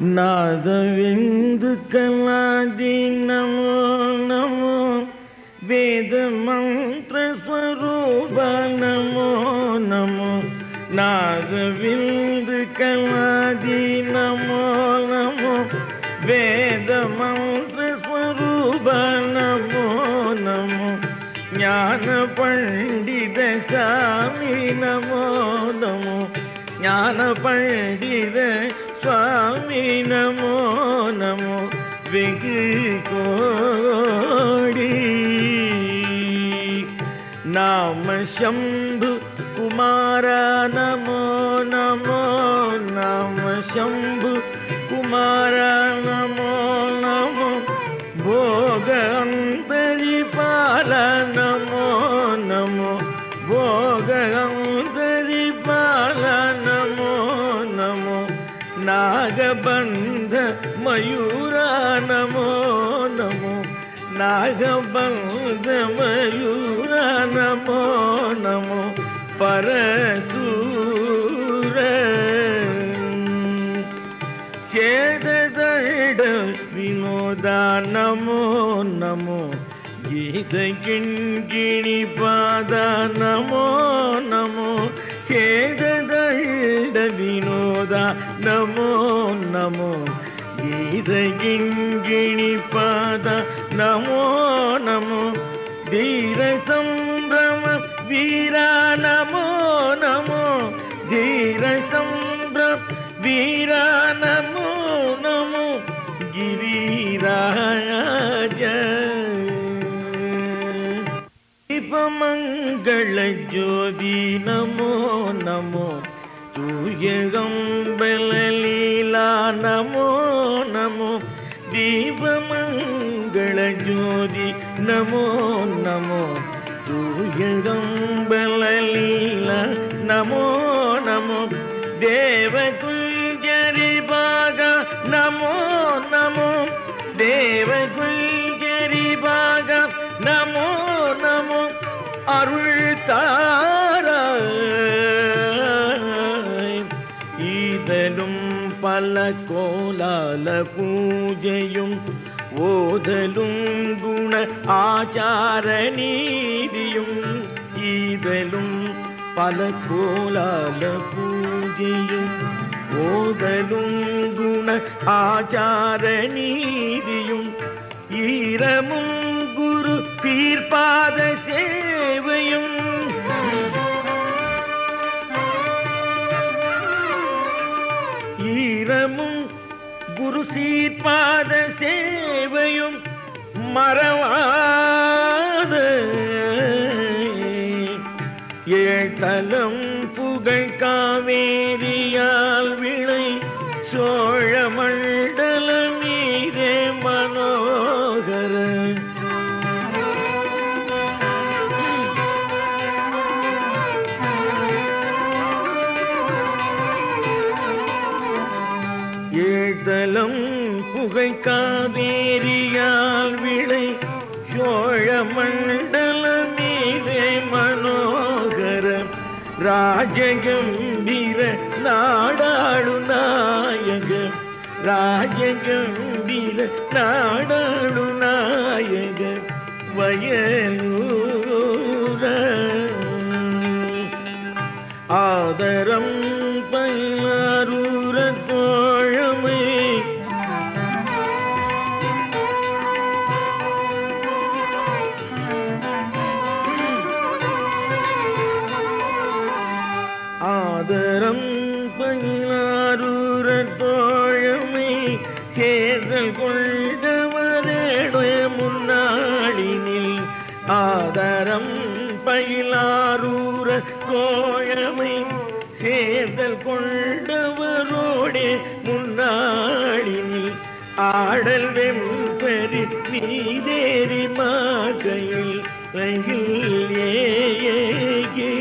நாதவிந்து கலாதி நமோ நமோ வேத மந்திர ஸ்வரூப நமோ நமோ நாதவிந்து கலாதி நமோ நமோ வேத மந்திர ஸ்வரூப நமோ நமோ ஞான பண்டித சாமி நமோ நமோ ஞான பண்டித சுவாமி நமோ நமோ வெகு கோடி நாம சம்பு குமார நமோ நமோ நாம சம்பு నాగబంధ మయూరా నమో నమో నాగబంధ మయూరా నమో నమో పరసూర చేదడ వినోదా నమో నమో గీత కిణ్కిణి పాద నమో வினோதா நமோ நமோ கீத கிண்கிணி பாதா நமோ நமோ தீர சம்பிரம வீரா நமோ நமோ தீர சம்பிரம வீரா நமோ நமோ கிரிராஜ தீபமங்கள ஜோதி நமோ நமோ गं बलीला नमो नमो दीप मङ्गल जि नमो नमो तु गं बलीला नमो नमो देव नमो नमो देव ஓதலும் பல கோலால பூஜையும் ஓதலும் குண ஆச்சார நீதியும் ஈதலும் பல கோலால பூஜையும் ஓதலும் குண ஆச்சார நீதியும் ஈரமும் குரு தீர்ப்பாத சே வீரமும் குரு சீர்பாத சேவையும் மறவாத. ஏழ்தலம் புகழ் காவேரியால் விளை சோழமள் புகை காவேரியால் விளை சோழ மண்டல மீதே மனோகர ராஜகம்பீர நாடாளு நாயக. ராஜகம்பீர நாடாளு நாயக. வயலூர. ஆதரம் ஆதரம் பயிலாரூர கோயமை சேர்தல் கொண்டவரோடே முன்னாடினில் ஆடல் வெம்பரி நீதேரி மாகையில் ரயில் ஏகி.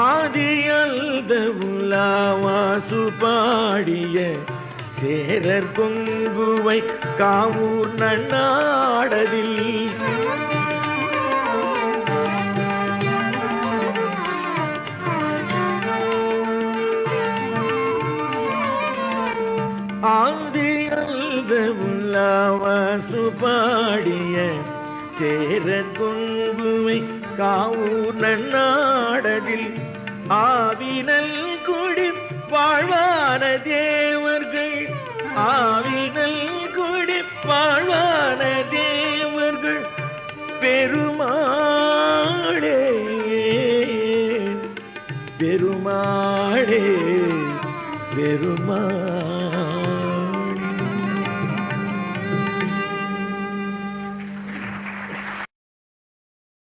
ஆதியல்த உலாவாசு பாடிய சேரர் கொங்குவை காவூர் நன்னாடதில் ஆனந்த உல்லாவாசு பாடிய சேர கொங்குவை காவூர் நன்னாடதில் ஆவினல் குடி வாழ்வான தேவர்கள் ஆவினல் குடி வாழ்வான தேவர்கள் பெருமாளே. பெருமாளே பெருமாள்.